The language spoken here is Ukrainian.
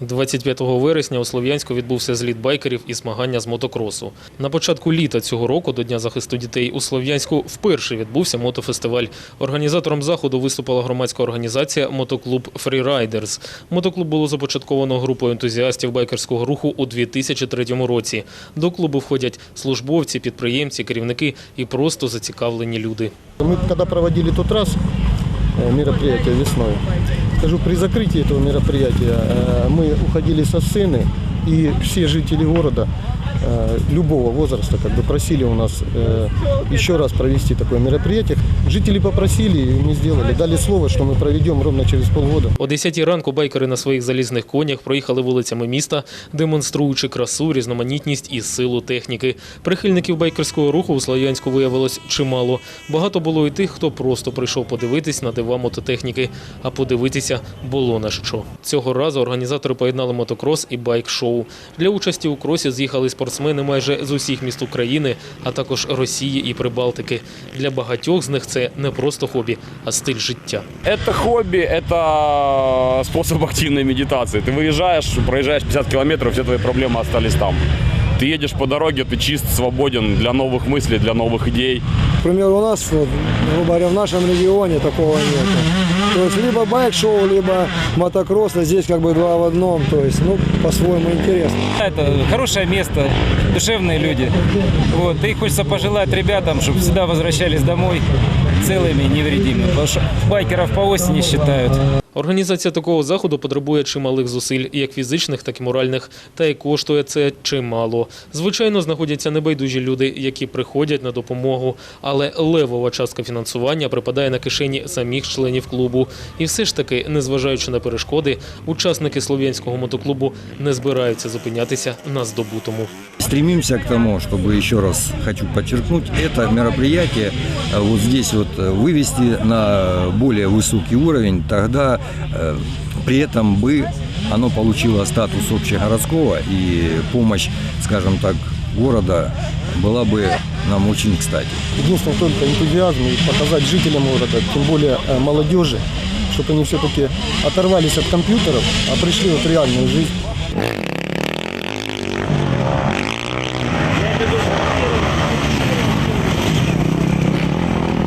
25 вересня у Слов'янську відбувся зліт байкерів і змагання з мотокросу. На початку літа цього року до Дня захисту дітей у Слов'янську вперше відбувся мотофестиваль. Організатором заходу виступила громадська організація Мотоклуб Freeriders. Мотоклуб було започатковано групою ентузіастів байкерського руху у 2003 році. До клубу входять службовці, підприємці, керівники і просто зацікавлені люди. Мы когда проводили тот раз э, мероприятие весной, скажу, при закрытии этого мероприятия э, мы уходили со сцены, и все жители города э, любого возраста как бы просили у нас э, еще раз провести такое мероприятие. Жители попросили, и мы сделали. Дали слово, что мы проведем ровно через полгода. О 10 ранку байкери на своїх залізних конях проїхали вулицями міста, демонструючи красу, різноманітність і силу техніки. Прихильників байкерського руху у Слов'янську виявилось чимало. Багато було і тих, хто просто прийшов подивитись на дива мототехніки, а подивитися було на що. Цього разу організатори поєднали мотокрос і байк-шоу. Для участі у кросі з'їхали спортсмени майже з усіх міст України, а також Росії і Прибалтики. Для багатьох з них це не просто хобі, а стиль життя. Это хобби, это способ активной медитации. Ты выезжаешь, проезжаешь 50 километров, все твои проблемы остались там. Ты едешь по дороге, ты чист, свободен для новых мыслей, для новых идей. К примеру, у нас, вот, грубо говоря, в нашем регионе такого нет. То есть либо байк-шоу, либо мотокросс, а здесь как бы два в одном. То есть, ну, по-своему интересно. Это хорошее место, душевные люди. Вот. И хочется пожелать ребятам, чтобы всегда возвращались домой целыми и невредимыми. Потому что байкеров по осени считают. Організація такого заходу потребує чималих зусиль, як фізичних, так і моральних, та й коштує це чимало. Звичайно, знаходяться небайдужі люди, які приходять на допомогу, але левова частка фінансування припадає на кишені самих членів клубу. І все ж таки, незважаючи на перешкоди, учасники слов'янського мотоклубу не збираються зупинятися на здобутому. Стремимся к тому, чтобы, еще раз хочу подчеркнуть, это мероприятие э, вот здесь вот э, вывести на более высокий уровень, тогда э, при этом бы оно получило статус общегородского и помощь, скажем так, города была бы нам очень кстати. Единственное только энтузиазм и показать жителям города, тем более э, молодежи, чтобы они все-таки оторвались от компьютеров, а пришли вот в реальную жизнь.